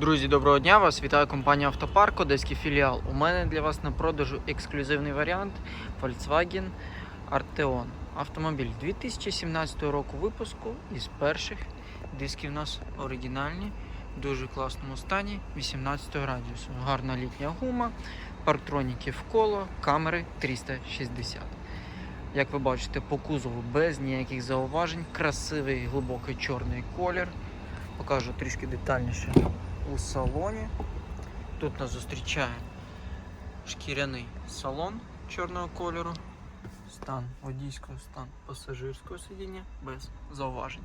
Друзі, доброго дня! Вас вітає компанія Автопарк, Одеський філіал. У мене для вас на продажу ексклюзивний варіант Volkswagen Arteon. Автомобіль 2017 року випуску із перших диски в нас оригінальні, в дуже класному стані, 18 радіусу. Гарна літня гума, парктроніки в коло, камери 360. Як ви бачите, по кузову без ніяких зауважень, красивий глибокий чорний колір. Покажу трішки детальніше у салоні. Тут нас зустрічає шкіряний салон чорного кольору, стан водійського, стан пасажирського сидіння без зауважень.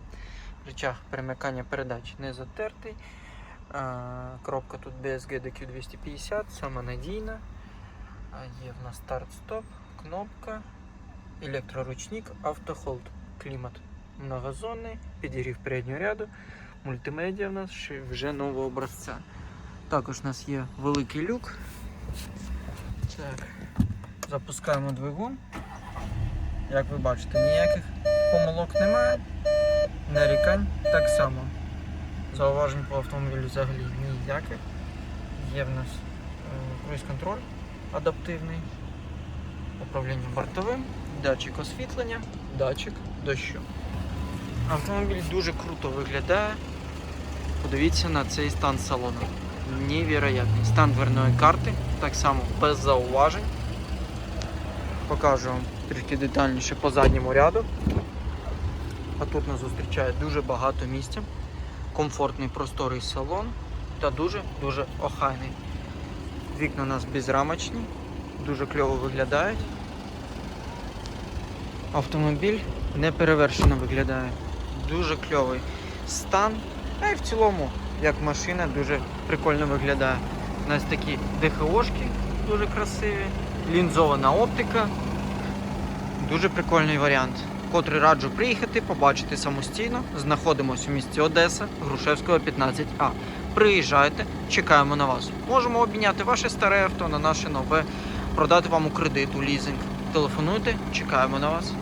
Речах перемикання передач не затертий. А, Коробка тут BSG DQ250, саме надійна. Є в нас старт-стоп, кнопка, електроручник, автохолд, клімат многозонний, підігрів переднього ряду. Мультимедіа в нас ще вже нового образця. Також у нас є великий люк. Так. Запускаємо двигун. Як ви бачите, ніяких помилок немає. Нарікань так само. Зауважень по автомобілю взагалі ніяких. Є в нас е, круїз-контроль адаптивний, управління бортовим, датчик освітлення, датчик дощу. Автомобіль дуже круто виглядає. Подивіться на цей стан салону. Невероятний. Стан дверної карти, так само без зауважень. Покажу вам трішки детальніше по задньому ряду. А тут нас зустрічає дуже багато місця. Комфортний просторий салон та дуже-дуже охайний. Вікна у нас безрамочні, дуже кльово виглядають. Автомобіль неперевершено виглядає. Дуже кльовий стан. А й в цілому, як машина, дуже прикольно виглядає. У нас такі ДХОшки дуже красиві, лінзована оптика. Дуже прикольний варіант. Котрий раджу приїхати, побачити самостійно. Знаходимося у місті Одеса, Грушевського 15А. Приїжджайте, чекаємо на вас. Можемо обміняти ваше старе авто на наше нове, продати вам у кредит, у лізинг. Телефонуйте, чекаємо на вас.